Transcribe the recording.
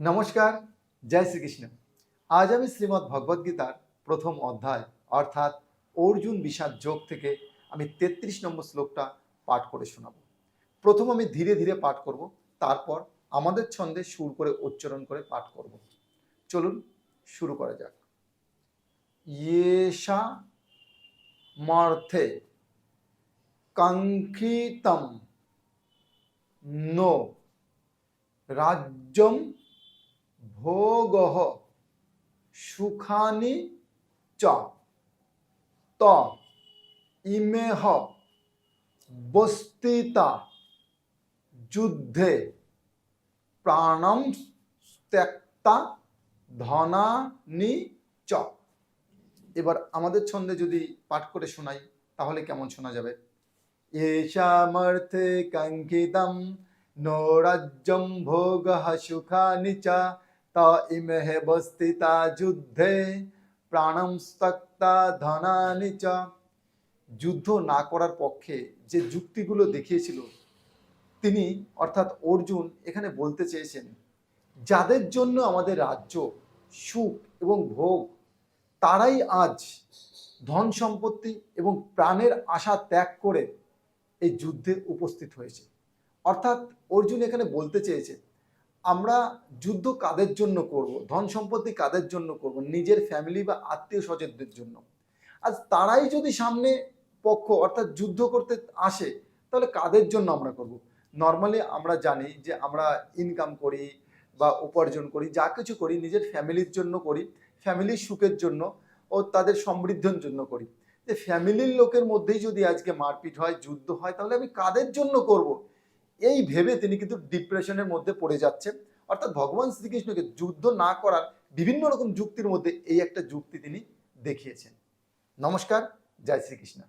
নমস্কার, জয় শ্রীকৃষ্ণ। আজ আমি শ্রীমদ্ ভগবদ গীতার প্রথম অধ্যায়, অর্থাৎ অর্জুন বিষাদ যোগ থেকে আমি তেত্রিশ নম্বর শ্লোকটা পাঠ করে শোনাব। প্রথম আমি ধীরে ধীরে পাঠ করব, তারপর আমাদের ছন্দে সুর করে উচ্চারণ করে পাঠ করব। চলুন শুরু করা যাক। ইয়েষা মর্থে কাঙ্ক্ষিতম নো রাজ্যম ভোগ সুখানি চ। ত। ইমেহ বস্তিতা যুদ্ধে প্রাণম ত্যক্তা ধনানি চ। এবার আমাদের ছন্দে যদি পাঠ করে শোনাই, তাহলে কেমন শোনা যাবে? এষামর্থে কাঙ্ক্ষিতম নৌরাজ্যম ভোগ সুখানি চা। তা ইমেহে বস্তিতা যুদ্ধে প্রাণম স্তক্তা ধনানি চ যুদ্ধ না করার পক্ষে যে যুক্তিগুলো দেখিয়েছিল, তিনি অর্থাৎ অর্জুন এখানে বলতে চেয়েছেন, যাদের জন্য আমাদের রাজ্য সুখ এবং ভোগ, তারাই আজ ধন সম্পত্তি এবং প্রাণের আশা ত্যাগ করে এই যুদ্ধে উপস্থিত হয়েছে। অর্থাৎ অর্জুন এখানে বলতে চেয়েছে আমরা যুদ্ধ কাদের জন্য করব? ধন সম্পত্তি কাদের জন্য করব? নিজের ফ্যামিলি বা আত্মীয় স্বজনদের জন্য। আজ তারাই যদি সামনে পক্ষ অর্থাৎ যুদ্ধ করতে আসে, তাহলে কাদের জন্য আমরা করব? নর্মালি আমরা জানি যে আমরা ইনকাম করি বা উপার্জন করি, যা কিছু করি, নিজের ফ্যামিলির জন্য করি ফ্যামিলির সুখের জন্য ও তাদের সমৃদ্ধির জন্য করি। যে ফ্যামিলির লোকের মধ্যেই যদি আজকে মারপিট হয়, যুদ্ধ হয়, তাহলে আমি কাদের জন্য করব? এই ভেবে তিনি কিন্তু ডিপ্রেশনের মধ্যে পড়ে যাচ্ছেন। অর্থাৎ ভগবান শ্রীকৃষ্ণকে যুদ্ধ না করার বিভিন্ন রকম যুক্তির মধ্যে এই একটা যুক্তি তিনি দেখিয়েছেন। নমস্কার, জয় শ্রীকৃষ্ণ।